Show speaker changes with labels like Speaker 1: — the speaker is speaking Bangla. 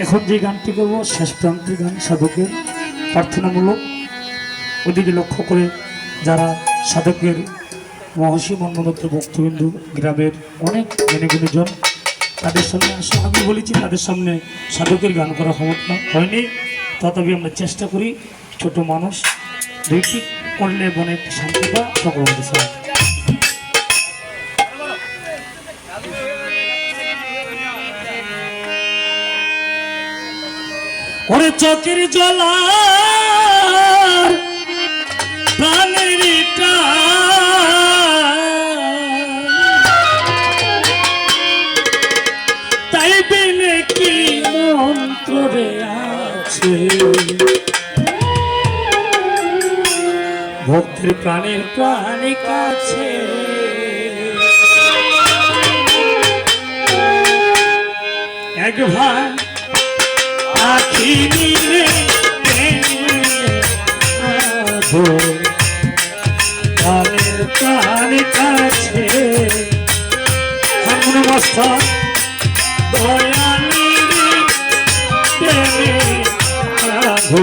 Speaker 1: এখন যে গানটি গাবো শেষ প্রান্তিক গান সাধকের প্রার্থনামূলক। ওদিকে লক্ষ্য করে যারা সাধকের মহর্ষি মন্মদত্ত ভক্তবিন্দু গ্রামের অনেক জন তাদের সামনে আসে আমি বলেছি, তাদের সামনে সাধকের গান করা ক্ষমতা হয়নি। তথাপি আমরা চেষ্টা করি, ছোট মানুষ দুইটি করলে মনে শান্তি বা সকল ওরে চোখের জলা তাই বেনে কি মন্ত্রে আছে? ভক্তের প্রাণের প্রাণে কাছে। এক ভাই মস্তা। দয়ালি প্রেমে রাধো